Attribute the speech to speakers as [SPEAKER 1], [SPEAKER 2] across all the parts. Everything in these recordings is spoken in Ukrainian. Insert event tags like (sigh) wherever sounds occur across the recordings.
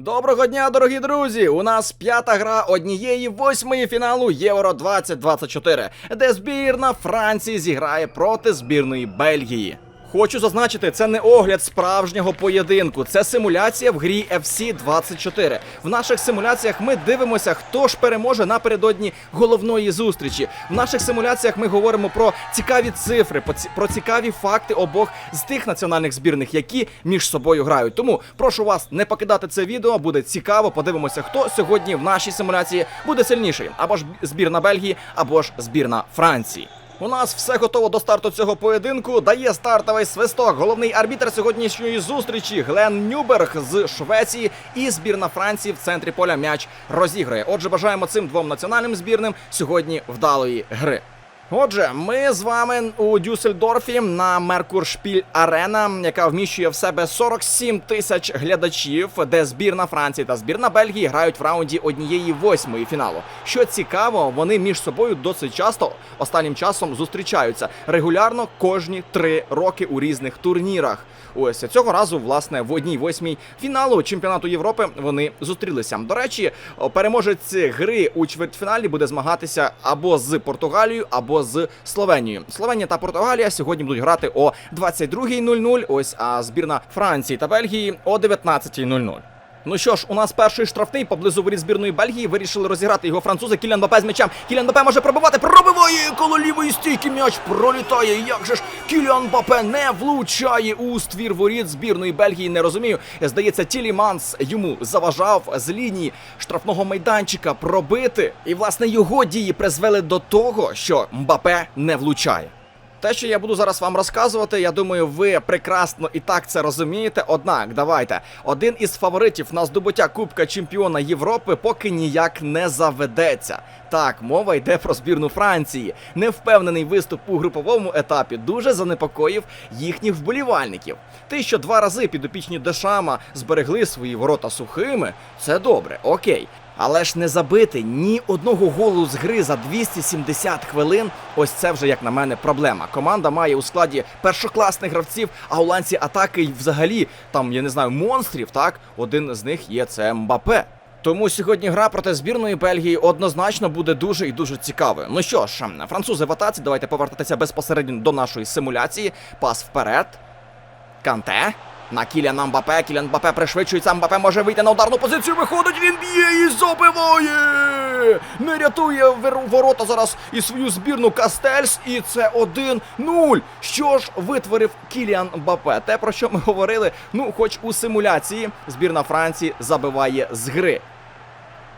[SPEAKER 1] Доброго дня, дорогі друзі! У нас п'ята гра однієї восьмої фіналу Євро 2024, де збірна Франції зіграє проти збірної Бельгії. Хочу зазначити, це не огляд справжнього поєдинку, це симуляція в грі FC 24. В наших симуляціях ми дивимося, хто ж переможе напередодні головної зустрічі. В наших симуляціях ми говоримо про цікаві цифри, про цікаві факти обох з тих національних збірних, які між собою грають. Тому прошу вас не покидати це відео. Буде цікаво. Подивимося, хто сьогодні в нашій симуляції буде сильніший, або ж збірна Бельгії, або ж збірна Франції. У нас все готово до старту цього поєдинку. Дає стартовий свисток. Головний арбітр сьогоднішньої зустрічі Глен Нюберг з Швеції і збірна Франції в центрі поля м'яч розіграє. Отже, бажаємо цим двом національним збірним сьогодні вдалої гри. Отже, ми з вами у Дюссельдорфі на Меркуршпіль Арена, яка вміщує в себе 47 тисяч глядачів, де збірна Франції та збірна Бельгії грають в раунді однієї восьмої фіналу. Що цікаво, вони між собою досить часто останнім часом зустрічаються регулярно кожні три роки у різних турнірах. Ось цього разу, власне, в одній восьмій фіналу чемпіонату Європи вони зустрілися. До речі, переможець гри у чвертьфіналі буде змагатися або з Португалією, або з Словенією. Словенія та Португалія сьогодні будуть грати о 22.00. Ось а збірна Франції та Бельгії о 19.00. Ну що ж, у нас перший штрафний поблизу воріт збірної Бельгії. Вирішили розіграти його французи. Кілян Бапе з м'ячем. Кілян Бапе може пробивати. Пробиває коло лівої стійки. М'яч пролітає. Як же ж Кілян Бапе не влучає у ствір воріт збірної Бельгії? Не розумію. Здається, Тіліманс йому заважав з лінії штрафного майданчика пробити. І власне його дії призвели до того, що Мбапе не влучає. Те, що я буду зараз вам розказувати, я думаю, ви прекрасно і так це розумієте. Однак, давайте один із фаворитів на здобуття Кубка Чемпіона Європи поки ніяк не заведеться. Так, мова йде про збірну Франції. Невпевнений виступ у груповому етапі дуже занепокоїв їхніх вболівальників. Те, що два рази підопічні Дешама зберегли свої ворота сухими, це добре, окей. Але ж не забити ні одного голу з гри за 270 хвилин. Ось це вже, як на мене, проблема. Команда має у складі першокласних гравців, а у ланці атаки й взагалі там, я не знаю, монстрів. Так, один з них є це Мбапе. Тому сьогодні гра проти збірної Бельгії однозначно буде дуже і дуже цікавою. Ну що ж, французи в атаці, давайте повертатися безпосередньо до нашої симуляції. Пас вперед. Канте. На Кіляна Мбапе. Кілян Мбапе пришвидшується. Мбапе може вийти на ударну позицію. Виходить, він б'є і забиває. Не рятує ворота зараз і свою збірну Кастельс. І це 1-0. Що ж витворив Кіліан Мбапе? Те, про що ми говорили, ну, хоч у симуляції збірна Франції забиває з гри.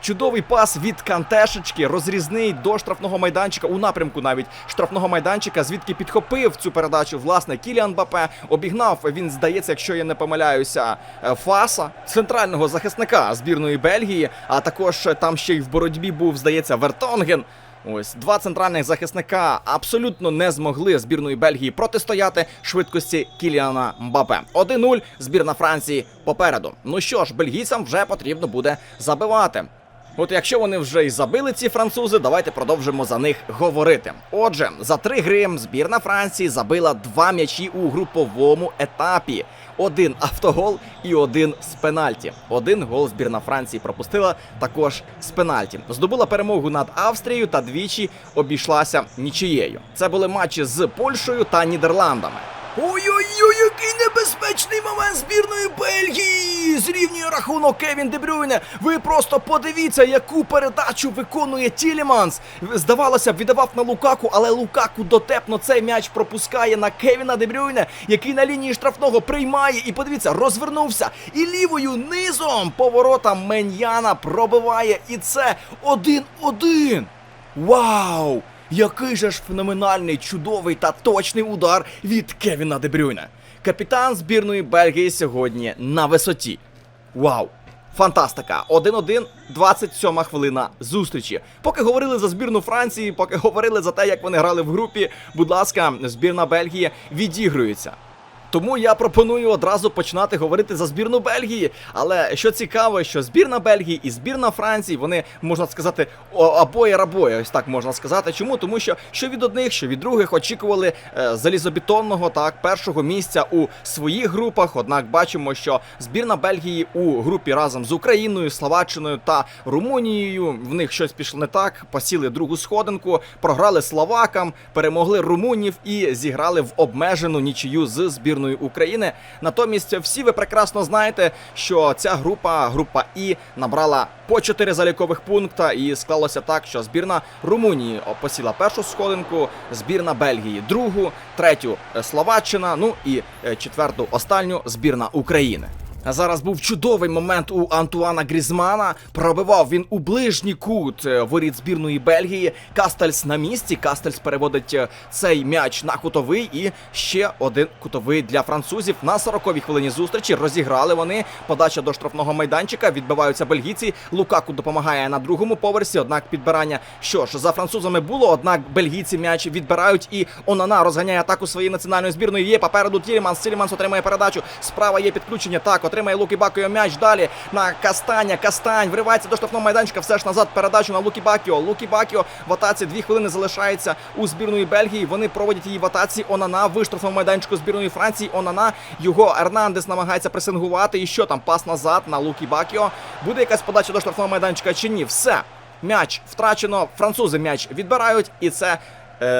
[SPEAKER 1] Чудовий пас від Кантешечки, розрізний до штрафного майданчика, у напрямку навіть штрафного майданчика, звідки підхопив цю передачу власне Кіліан Бапе. Обігнав він, здається, якщо я не помиляюся, е, Фаса, центрального захисника збірної Бельгії. А також е, там ще й в боротьбі був, здається, Вертонген. Ось два центральних захисника абсолютно не змогли збірної Бельгії протистояти швидкості Кіліана Мбапе. 1-0, збірна Франції попереду. Ну що ж, бельгійцям вже потрібно буде забивати. От якщо вони вже й забили ці французи, давайте продовжимо за них говорити. Отже, за три гри збірна Франції забила два м'ячі у груповому етапі. Один автогол і один з пенальті. Один гол збірна Франції пропустила також з пенальті. Здобула перемогу над Австрією та двічі обійшлася нічиєю. Це були матчі з Польщею та Нідерландами. Ой-ой-ой, який небезпечний момент збірної Бельгії! Зрівнює рахунок Кевін Дебрюйне. Ви просто подивіться, яку передачу виконує Тіліманс. Здавалося б, віддавав на Лукаку, але Лукаку дотепно цей м'яч пропускає на Кевіна Дебрюйне, який на лінії штрафного приймає. І подивіться, розвернувся. І лівою низом поворота Меньяна пробиває. І це 1-1. Вау! Який же ж феноменальний, чудовий та точний удар від Кевіна Дебрюйна. Капітан збірної Бельгії сьогодні на висоті. Вау! Фантастика! 1-1, 27 хвилина зустрічі. Поки говорили за збірну Франції, поки говорили за те, як вони грали в групі, будь ласка, збірна Бельгії відігрується. Тому я пропоную одразу починати говорити за збірну Бельгії. Але що цікаво, що збірна Бельгії і збірна Франції, вони можна сказати, обоє рабоє, ось так можна сказати. Чому? Тому що що від одних, що від других очікували е, залізобетонного так першого місця у своїх групах. Однак бачимо, що збірна Бельгії у групі разом з Україною, Словаччиною та Румунією в них щось пішло не так. Посіли другу сходинку, програли словакам, перемогли румунів і зіграли в обмежену нічию з збірною України. Натомість, всі ви прекрасно знаєте, що ця група, група І, набрала по 4 залікових пункта, і склалося так, що збірна Румунії посіла першу сходинку, збірна Бельгії другу, третю е, Словаччина, ну і е, четверту останню збірна України. А зараз був чудовий момент у Антуана Грізмана. Пробивав він у ближній кут е, воріт збірної Бельгії. Кастельс на місці. Кастельс переводить е, цей м'яч на кутовий. І ще один кутовий для французів. На 40-й хвилині зустрічі розіграли вони. Подача до штрафного майданчика. Відбиваються бельгійці. Лукаку допомагає на другому поверсі. Однак підбирання що ж за французами було. Однак бельгійці м'яч відбирають. І Онана розганяє атаку своєї національної збірної. Є попереду Тіліманс. Тіліманс отримає передачу. Справа є підключення. Так, отримає Лукі Бакіо м'яч далі на Кастаня. Кастань вривається до штрафного майданчика. Все ж назад передачу на Лукі Бакіо. Лукі Бакіо в атаці дві хвилини залишається у збірної Бельгії. Вони проводять її в атаці. Онана в штрафному майданчику збірної Франції. Онана його Ернандес намагається пресингувати. І що там? Пас назад на Лукі Бакіо. Буде якась подача до штрафного майданчика чи ні? Все. М'яч втрачено. Французи м'яч відбирають, і це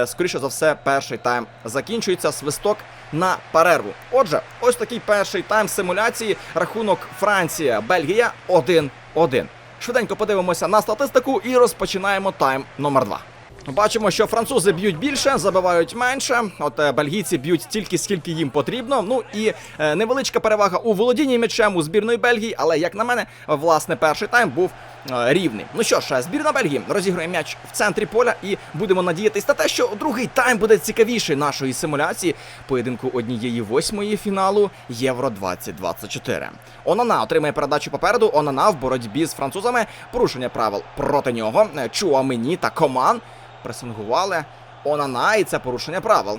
[SPEAKER 1] скоріше за все, перший тайм закінчується. Свисток на перерву. Отже, ось такий перший тайм симуляції. Рахунок Франція, Бельгія 1-1. Швиденько подивимося на статистику і розпочинаємо тайм номер 2. Бачимо, що французи б'ють більше, забивають менше. От е, бельгійці б'ють стільки, скільки їм потрібно. Ну і е, невеличка перевага у володінні м'ячем у збірної Бельгії. Але як на мене, власне, перший тайм був е, рівний. Ну що ж, збірна Бельгії розігрує м'яч в центрі поля, і будемо надіятися на те, що другий тайм буде цікавіший нашої симуляції поєдинку однієї восьмої фіналу Євро 2024. Онана отримає передачу попереду. Онана в боротьбі з французами. Порушення правил проти нього. Чуамені та Коман пресингували Онана, і це порушення правил.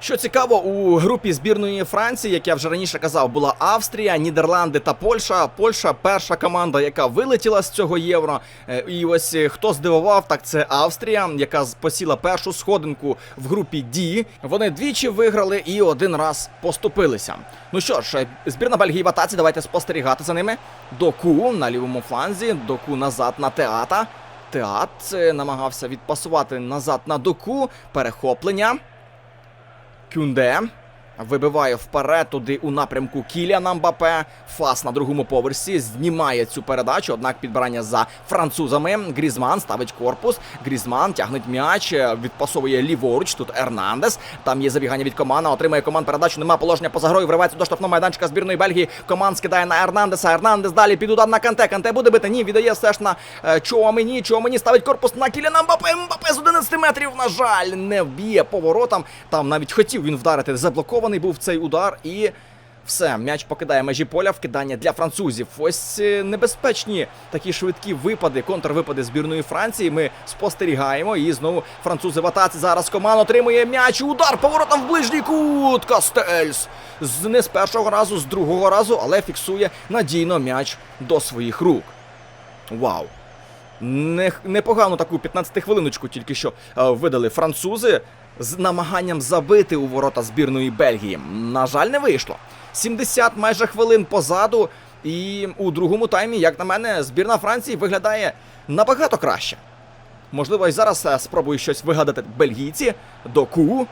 [SPEAKER 1] Що цікаво, у групі збірної Франції, як я вже раніше казав, була Австрія, Нідерланди та Польща. Польща перша команда, яка вилетіла з цього євро. Е, І ось е, хто здивував, так це Австрія, яка посіла першу сходинку в групі D. Вони двічі виграли і один раз поступилися. Ну що ж, е, збірна Бельгії в давайте спостерігати за ними. Доку на лівому фланзі, доку назад на теата. Теат е, намагався відпасувати назад на доку. Перехоплення. Кюнде. Вибиває вперед туди у напрямку Кіліана Мбапе. Фас на другому поверсі знімає цю передачу. Однак підбирання за французами. Грізман ставить корпус. Грізман тягнеть м'яч, е, відпасовує ліворуч. Тут Ернандес. Там є забігання від команда. Отримає команд передачу. Нема положення поза грою. Вривається до штрафного майданчика збірної Бельгії. Команд скидає на Ернандеса. Ернандес далі під удар на Канте. Канте буде бити. Ні, віддає все ж на е, Чуамені. Чуамені ставить корпус на Кіліана Мбапе. Мбапе з 11 метрів. На жаль, не вб'є поворотом. Там навіть хотів він вдарити. Заблокований був цей удар і. Все, м'яч покидає межі поля, вкидання для французів. Ось е, небезпечні такі швидкі випади, контрвипади збірної Франції. Ми спостерігаємо. І знову французи в атаці. Зараз команд отримує м'яч. Удар поворотом в ближній кут. Кастельс. Не з першого разу, з другого разу, але фіксує надійно м'яч до своїх рук. Вау! Не, непогану таку 15 хвилиночку тільки що е, видали французи з намаганням забити у ворота збірної Бельгії. На жаль, не вийшло. 70 майже хвилин позаду. І у другому таймі, як на мене, збірна Франції виглядає набагато краще. Можливо, і зараз е, спробую щось вигадати бельгійці. Доку.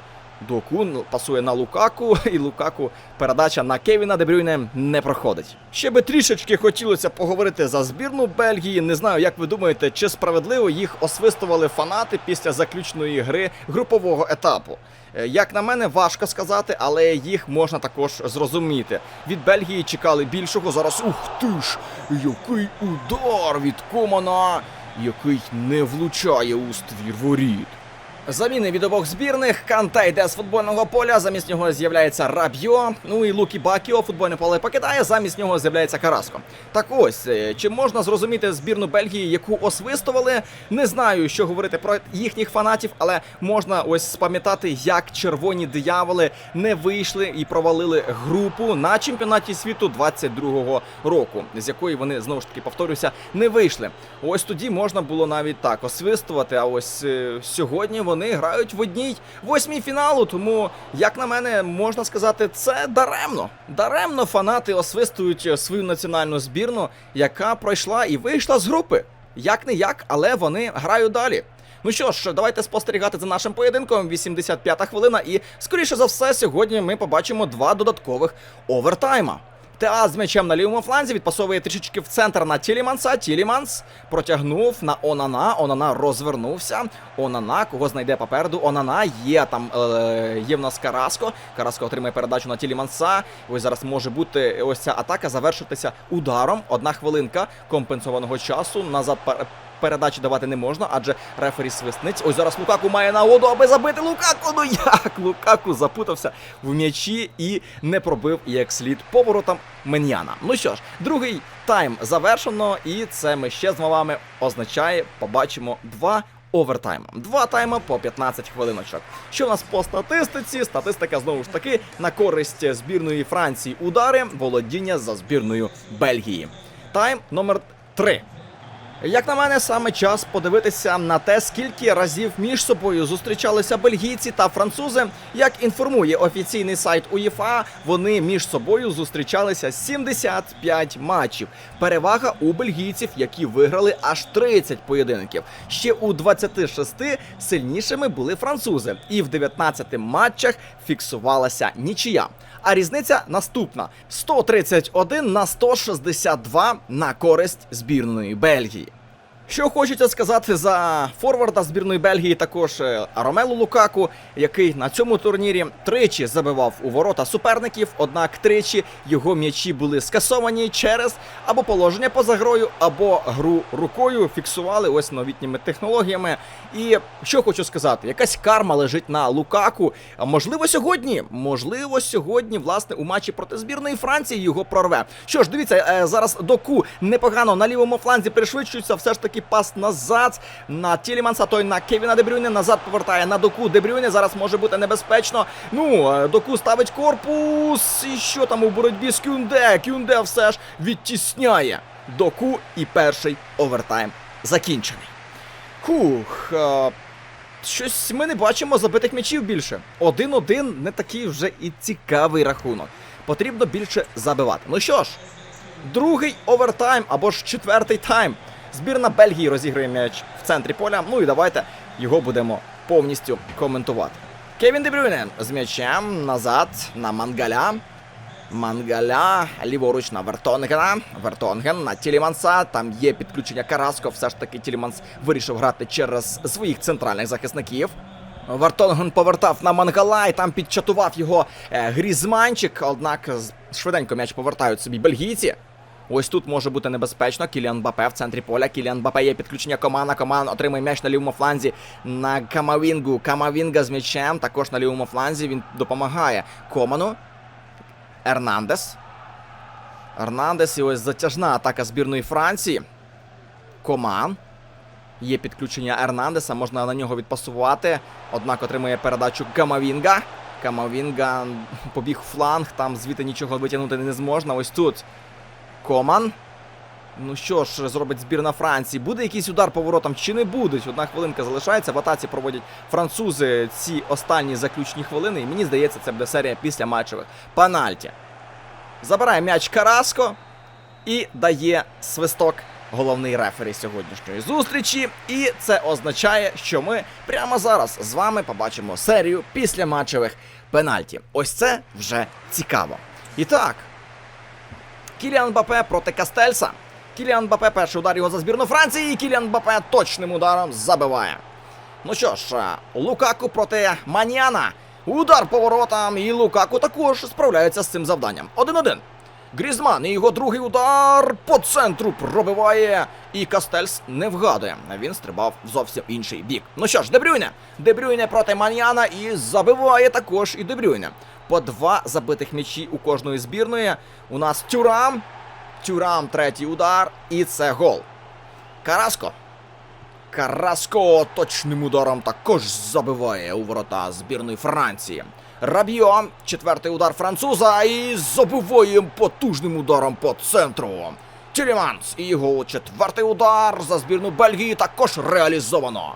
[SPEAKER 1] Доку ну, пасує на Лукаку, (laughs) і Лукаку передача на Кевіна Дебрюйне не проходить. Ще би трішечки хотілося поговорити за збірну Бельгії. Не знаю, як ви думаєте, чи справедливо їх освистували фанати після заключної гри групового етапу. Е, Як на мене, важко сказати, але їх можна також зрозуміти. Від Бельгії чекали більшого. Зараз ух ти ж, який удар від Комана, який не влучає у ствір воріт. Заміни від обох збірних. Канте йде з футбольного поля. Замість нього з'являється Рабьо. Ну і Лукі Бакіо футбольне поле покидає. Замість нього з'являється Караско. Так ось е, чи можна зрозуміти збірну Бельгії, яку освистували? Не знаю, що говорити про їхніх фанатів, але можна ось спам'ятати, як червоні дияволи не вийшли і провалили групу на чемпіонаті світу 22-го року, з якої вони знову ж таки повторюся не вийшли. Ось тоді можна було навіть так освистувати. А ось е, сьогодні вони грають в одній восьмій фіналу. Тому, як на мене, можна сказати, це даремно. Даремно фанати освистують свою національну збірну, яка пройшла і вийшла з групи. Як не як, але вони грають далі. Ну що ж, давайте спостерігати за нашим поєдинком. 85-та хвилина, і скоріше за все, сьогодні ми побачимо два додаткових овертайма. Теа з м'ячем на лівому фланзі відпасовує трішечки в центр на Тіліманса. Тіліманс протягнув на Онана. Онана розвернувся. Онана, кого знайде попереду. Онана є там е, є в нас Караско. Караско отримує передачу на Тіліманса. Ось зараз може бути ось ця атака завершитися ударом. Одна хвилинка компенсованого часу. Назад передачі давати не можна, адже рефері свиснить. Ось зараз Лукаку має нагоду, аби забити Лукаку. Ну як? Лукаку запутався в м'ячі і не пробив як слід поворотом Меньяна. Ну що ж, другий тайм завершено, і це ми ще з вами означає, побачимо два. Овертайм. Два тайми по 15 хвилиночок. Що в нас по статистиці? Статистика знову ж таки на користь збірної Франції удари, володіння за збірною Бельгії. Тайм номер 3. Як на мене, саме час подивитися на те, скільки разів між собою зустрічалися бельгійці та французи. Як інформує офіційний сайт УЄФА, вони між собою зустрічалися 75 матчів. Перевага у бельгійців, які виграли аж 30 поєдинків. Ще у 26 сильнішими були французи, і в 19 матчах фіксувалася нічия. А різниця наступна: 131 на 162 на користь збірної Бельгії. Що хочеться сказати за форварда збірної Бельгії, також е, Ромелу Лукаку, який на цьому турнірі тричі забивав у ворота суперників, однак тричі його м'ячі були скасовані через або положення поза грою, або гру рукою фіксували ось новітніми технологіями. І що хочу сказати, якась карма лежить на Лукаку. Можливо, сьогодні, можливо, сьогодні, власне, у матчі проти збірної Франції його прорве. Що ж, дивіться, е, зараз доку непогано на лівому фланзі перешвидшується, все ж таки пас назад на Тіліманса, той на Кевіна Дебрюйне, назад повертає на доку Дебрюйне. Зараз може бути небезпечно. Ну, е, доку ставить корпус. І що там у боротьбі з Кюнде? Кюнде все ж відтісняє доку і перший овертайм закінчений. Хух. е, Щось ми не бачимо забитих м'ячів більше. Один-один не такий вже і цікавий рахунок. Потрібно більше забивати. Ну що ж, другий овертайм або ж четвертий тайм. Збірна Бельгії розігрує м'яч в центрі поля. Ну і давайте його будемо повністю коментувати. Кевін Дебрюйне з м'ячем назад на Мангаля. Мангаля ліворуч на Вертонгена. Вертонген на Тіліманса. Там є підключення Караско. Все ж таки Тіліманс вирішив грати через своїх центральних захисників. Вертонген повертав на Мангала і там підчатував його е, Грізманчик. Однак швиденько м'яч повертають собі бельгійці. Ось тут може бути небезпечно. Кіліан Бапе в центрі поля. Кіліан Бапе є підключення комана. Коман отримує м'яч на лівому фланзі на Камавінгу. Камавінга з м'ячем. Також на лівому фланзі він допомагає Коману. Ернандес. Ернандес і ось затяжна атака збірної Франції. Коман. Є підключення Ернандеса, можна на нього відпасувати. Однак отримує передачу Камавінга. Камавінга побіг фланг, там звідти нічого витягнути не зможна. Ось тут Коман. Ну що ж, зробить збірна Франції. Буде якийсь удар поворотом чи не буде? Одна хвилинка залишається. В атаці проводять французи ці останні заключні хвилини. І мені здається, це буде серія після матчевих пенальті. Забирає м'яч Караско і дає свисток головний рефері сьогоднішньої зустрічі. І це означає, що ми прямо зараз з вами побачимо серію після матчевих пенальті. Ось це вже цікаво. І так, Кіліан Бапе проти Кастельса. Кіліан Бапе перший удар його за збірну Франції. І Кіліан Бапе точним ударом забиває. Ну що ж, Лукаку проти Маніана. Удар по воротам, і Лукаку також справляється з цим завданням. 1-1. Грізман і його другий удар по центру пробиває. І Кастельс не вгадує. Він стрибав в зовсім інший бік. Ну що ж, Дебрюйне. Дебрюйне проти Маньяна і забиває також і Дебрюйне. По два забитих м'ячі у кожної збірної. У нас Тюрам. Тюрам третій удар. І це гол. Караско. Караско точним ударом також забиває у ворота збірної Франції. Рабіо, четвертий удар француза і забиває потужним ударом по центру. Тіліманс і його четвертий удар за збірну Бельгії також реалізовано.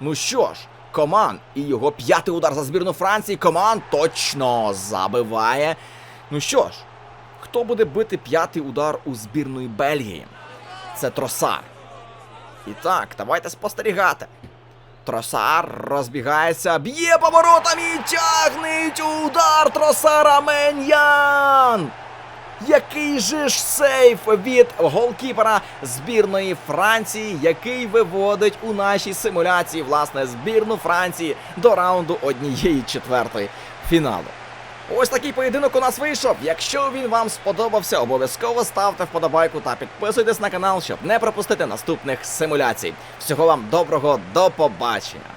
[SPEAKER 1] Ну що ж, Коман і його п'ятий удар за збірну Франції. Коман точно забиває. Ну що ж, хто буде бити п'ятий удар у збірної Бельгії? Це Тросар. І так, давайте спостерігати. Тросар розбігається, б'є поворотом і тягнеть удар Тросара Меньян! Який же ж сейф від голкіпера збірної Франції, який виводить у нашій симуляції власне збірну Франції до раунду однієї четвертої фіналу. Ось такий поєдинок у нас вийшов. Якщо він вам сподобався, обов'язково ставте вподобайку та підписуйтесь на канал, щоб не пропустити наступних симуляцій. Всього вам доброго, до побачення!